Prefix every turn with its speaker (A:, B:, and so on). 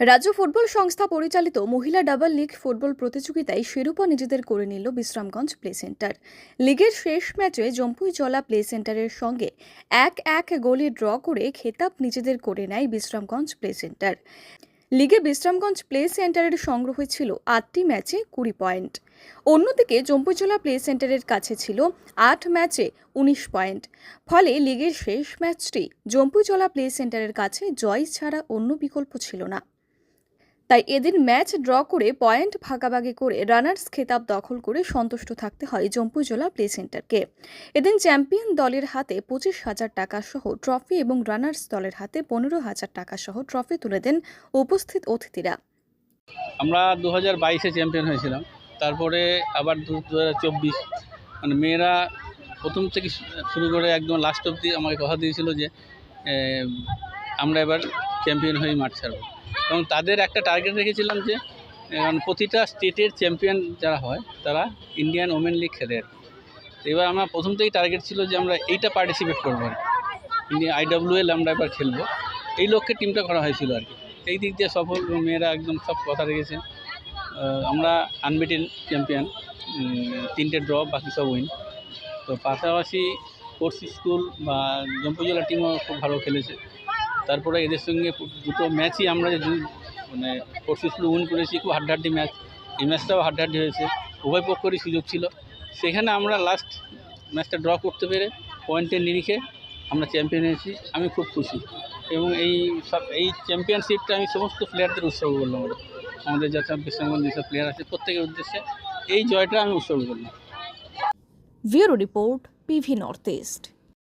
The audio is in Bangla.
A: রাজ্য ফুটবল সংস্থা পরিচালিত মহিলা ডাবল লিগ ফুটবল প্রতিযোগিতায় শিরোপা নিজেদের করে নিল বিশ্রামগঞ্জ প্লে সেন্টার। লিগের শেষ ম্যাচে জম্পুই জলা প্লে সেন্টারের সঙ্গে এক এক গোলে ড্র করে খেতাব নিজেদের করে নেয় বিশ্রামগঞ্জ প্লে সেন্টার। লিগে বিশ্রামগঞ্জ প্লে সেন্টারের সংগ্রহ ছিল আটটি ম্যাচে কুড়ি পয়েন্ট। অন্যদিকে জম্পুজলা প্লে সেন্টারের কাছে ছিল আট ম্যাচে উনিশ পয়েন্ট। ফলে লিগের শেষ ম্যাচটি জম্পুজলা প্লে সেন্টারের কাছে জয় ছাড়া অন্য বিকল্প ছিল না। তাই এদিন ম্যাচ ড্র করে পয়েন্ট ভাগাভাগি করে রানার্স খেতাব দখল করে সন্তুষ্ট থাকতে হয় জম্পুজলা প্লে সেন্টারকে। এদিন চ্যাম্পিয়ন দলের হাতে পঁচিশ হাজার টাকা সহ ট্রফি এবং রানার্স দলের হাতে পনেরো হাজার টাকা সহ ট্রফি তুলে দেন উপস্থিত অতিথিরা।
B: আমরা দু হাজার বাইশে চ্যাম্পিয়ন হয়েছিলাম, তারপরে আবার দু হাজার চব্বিশ। মানে মেয়েরা প্রথম থেকে শুরু করে একদম লাস্ট অবধি আমাকে কথা দিয়েছিল যে আমরা এবার চ্যাম্পিয়ন হয়ে মাঠ ছাড়বো। এবং তাদের একটা টার্গেট রেখেছিলাম যে মানে প্রতিটা স্টেটের চ্যাম্পিয়ন যারা হয়, তারা ইন্ডিয়ান ওমেন লিগ খেলে এবার আমরা প্রথম থেকেই টার্গেট ছিল যে, আমরা এইটা পার্টিসিপেট করব আর ইন্ডিয়া আইডাব্লিউএল আমরা এবার খেলব। এই লক্ষ্যে টিমটা করা হয়েছিল আর কি। এই দিক দিয়ে সফল মেয়েরা একদম সব কথা রেখেছে। আমরা আনবিটেন চ্যাম্পিয়ন তিনটে ড্র বাকি সব উইন তো পাশাপাশি কোর্স স্কুল বা জম্পুজলা টিমও খুব ভালো খেলেছে। তারপরে এদের সঙ্গে দুটো ম্যাচই আমরা মানে কোর্স স্কুল উইন করেছি, খুব হাড্ডাহাড্ডি ম্যাচ। এই ম্যাচটাও হাড্ডাহাড্ডি হয়েছে। উভয় পক্ষেরই সুযোগ ছিল। সেখানে আমরা লাস্ট ম্যাচটা ড্র করতে পেরে পয়েন্টের নিরিখে আমরা চ্যাম্পিয়ন হয়েছি। আমি খুব খুশি। এবং এই সব এই চ্যাম্পিয়নশিপটা আমি সমস্ত প্লেয়ারদের উৎসর্গ করলাম আমাদের যাতে বিশ্রামগঞ্জ যেসব প্লেয়ার আছে, প্রত্যেকের উদ্দেশ্যে এই জয়টা আমি উৎসর্গ করলাম।
A: Bureau report PV north east